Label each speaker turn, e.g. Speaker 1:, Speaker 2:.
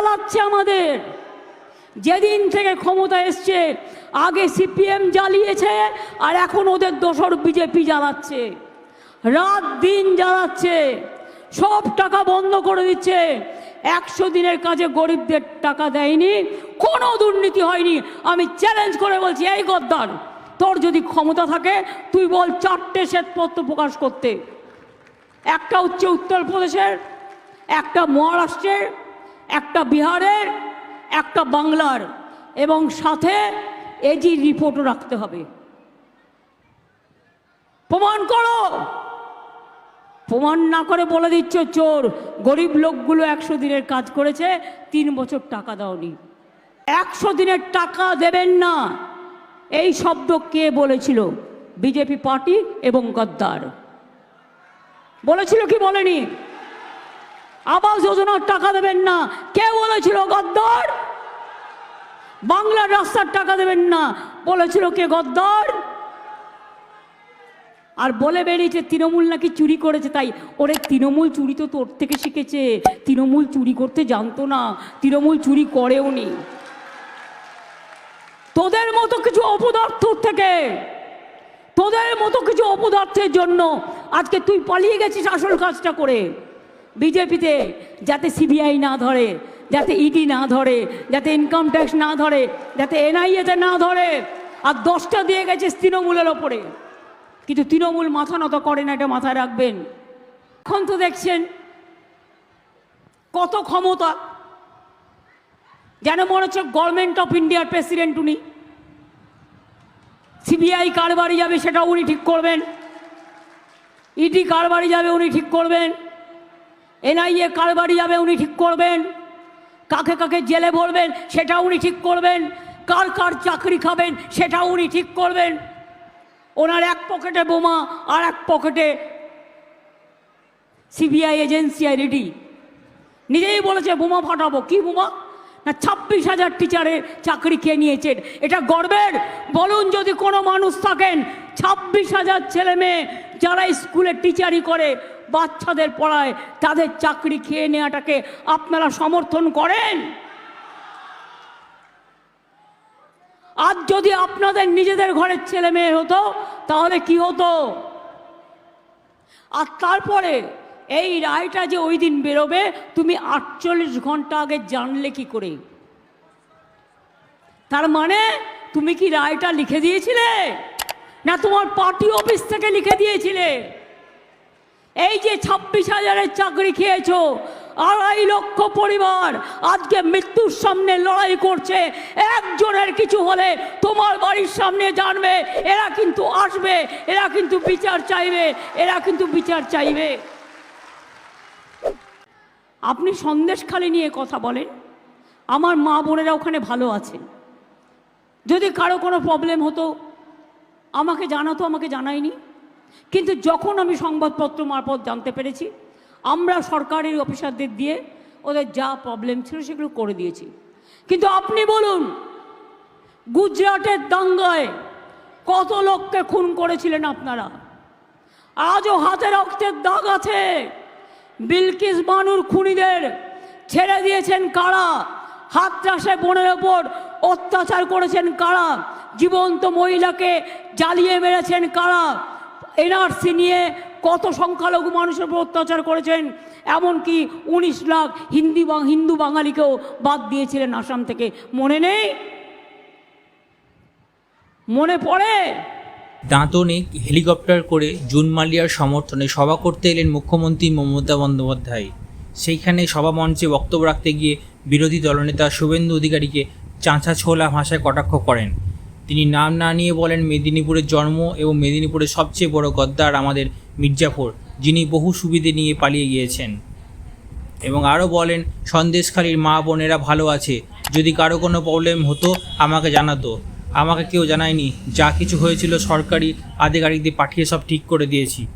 Speaker 1: জ্বালাচ্ছে আমাদের। যেদিন থেকে ক্ষমতা এসছে, আগে সিপিএম জ্বালিয়েছে, আর এখন ওদের দোসর বিজেপি জ্বালাচ্ছে। রাত দিন জ্বালাচ্ছে, সব টাকা বন্ধ করে দিচ্ছে। একশো দিনের কাজে গরিবদের টাকা দেয়নি, কোনো দুর্নীতি হয়নি। আমি চ্যালেঞ্জ করে বলছি, এই গদ্দার, তোর যদি ক্ষমতা থাকে, তুই বল চারটে শ্বেতপত্র প্রকাশ করতে। একটা হচ্ছে উত্তরপ্রদেশের, একটা মহারাষ্ট্রের বিহারের, একটা বাংলার, এবং সাথে এজি রিপোর্টও রাখতে হবে। প্রমাণ করো! প্রমাণ না করে বলে দিচ্ছ চোর। গরিব লোকগুলো একশো দিনের কাজ করেছে, তিন বছর টাকা দাওনি। একশো দিনের টাকা দেবেন না। এই শব্দ কে বলেছিল? বিজেপি পার্টি এবং গদ্দার। বলেছিল কি বলেনি? আবাস যোজনার টাকা দেবেন না। কে বলেছিল গদ্দর? বাংলার রাস্তার টাকা দেবেন না। বলেছিল কে গদ্দর? আর বলে বেরিয়েছে, তৃণমূল নাকি চুরি করেছে? তাই, ওরে, তৃণমূল চুরি তো তোর থেকে শিখেছে। তৃণমূল চুরি করতে জানতো না। তৃণমূল চুরি করেও নি। তোদের মতো কিছু অপদার্থ থেকে। তোদের মতো কিছু অপদার্থের জন্য। আজকে তুই পালিয়ে গেছিস আসল কাজটা করে। বিজেপিতে যাতে সিবিআই না ধরে, যাতে ইডি না ধরে, যাতে ইনকাম ট্যাক্স না ধরে, যাতে এনআইএতে না ধরে, আর দশটা দিয়ে গেছে তৃণমূলের ওপরে। কিন্তু তৃণমূল মাথা নত করে না, এটা মাথায় রাখবেন। এখন তো দেখছেন কত ক্ষমতা। যেন মনে হচ্ছে গভর্নমেন্ট অফ ইন্ডিয়ার প্রেসিডেন্ট উনি। সিবিআই কার যাবে সেটা উনি ঠিক করবেন। ইডি কার বাড়ি যাবে উনি ঠিক করবেন। এনআইএ কার বাড়ি যাবে উনি ঠিক করবেন? কাকে কাকে জেলে ভরবেন সেটা উনি ঠিক করবেন? কার কার চাকরি খাবেন সেটা উনি ঠিক করবেন? ওনার এক পকেটে বোমা আর এক পকেটে সিবিআই এজেন্সি আর ইডি নিজেই বলেছে, বোমা ফাটাবো। কি বোমা? না, ছাব্বিশ হাজার টিচারের চাকরি খেয়ে নিয়েছেন? এটা গর্বের। বলুন যদি কোনো মানুষ থাকেন, ছাব্বিশ হাজার ছেলে মেয়ে যারা স্কুলে টিচারি করে বাচ্চাদের পড়ায় তাদের চাকরি খেয়ে নেওয়াটাকে আপনারা সমর্থন করেন? আজ যদি আপনাদের নিজেদের ঘরের ছেলে মেয়ে হতো, তাহলে কি হতো? আর তারপরে এই রায়টা যে ওই দিন বেরোবে, তুমি আটচল্লিশ ঘণ্টা আগে জানলে কি করে? তার মানে তুমি কি রায়টা লিখে দিয়েছিলে? না তোমার পার্টি অফিস থেকে লিখে দিয়েছিলে? এই যে ছাব্বিশ হাজারের চাকরি খেয়েছো, আড়াই লক্ষ পরিবার আজকে মৃত্যুর সামনে লড়াই করছে। একজনের কিছু হলে তোমার বাড়ির সামনে জানবে, এরা কিন্তু আসবে, এরা কিন্তু বিচার চাইবে, এরা কিন্তু বিচার চাইবে। আপনি সন্দেশখালি নিয়ে কথা বলেন, আমার মা বোনেরা ওখানে ভালো আছেন যদি কারও কোনো প্রবলেম হতো, আমাকে জানাতো, আমাকে জানায়নি। কিন্তু যখন আমি সংবাদপত্র মারফত জানতে পেরেছি, আমরা সরকারি অফিসারদের দিয়ে ওদের যা প্রবলেম ছিল সেগুলো করে দিয়েছি। কিন্তু আপনি বলুন, গুজরাটের দাঙ্গায় কত লোককে খুন করেছিলেন আপনারা? আজও হাতে রক্তের দাগ আছে। বিলকিস বানুর খুনিদের ছেড়ে দিয়েছেন কারা? হাতরাসে বোনের ওপর অত্যাচার করেছেন কারা? জীবন্ত মহিলাকে জ্বালিয়ে মেরেছেন কারা? এনআরসি নিয়ে কত সংখ্যালঘু মানুষের উপর অত্যাচার করেছেন, এমনকি উনিশ লাখ হিন্দি হিন্দু বাঙালিকেও বাদ দিয়েছিলেন আসাম থেকে। মনে নেই? মনে পড়ে?
Speaker 2: দাঁতনে হেলিকপ্টার করে জুন মালিয়ার সমর্থনে সভা করতে এলেন মুখ্যমন্ত্রী মমতা বন্দ্যোপাধ্যায়। সেইখানে সভা মঞ্চে বক্তব্য রাখতে গিয়ে বিরোধী দলনেতা শুভেন্দু অধিকারীকে চাঁচা ছোলা ভাষায় কটাক্ষ করেন। তিনি নাম না নিয়ে বলেন মেদিনীপুরের জন্ম এবং মেদিনীপুরের সবচেয়ে বড় গদ্দার আমাদের মির্জাফর, যিনি বহু সুবিধে নিয়ে পালিয়ে গিয়েছেন। এবং আরও বলেন, সন্দেশখালীর মা বোনেরা ভালো আছে। যদি কারও কোনো প্রবলেম হতো, আমাকে জানাতো। আমাকে কেউ জানায়নি। যা কিছু হয়েছিল সরকারি আধিকারিকদের পাঠিয়ে সব ঠিক করে দিয়েছি।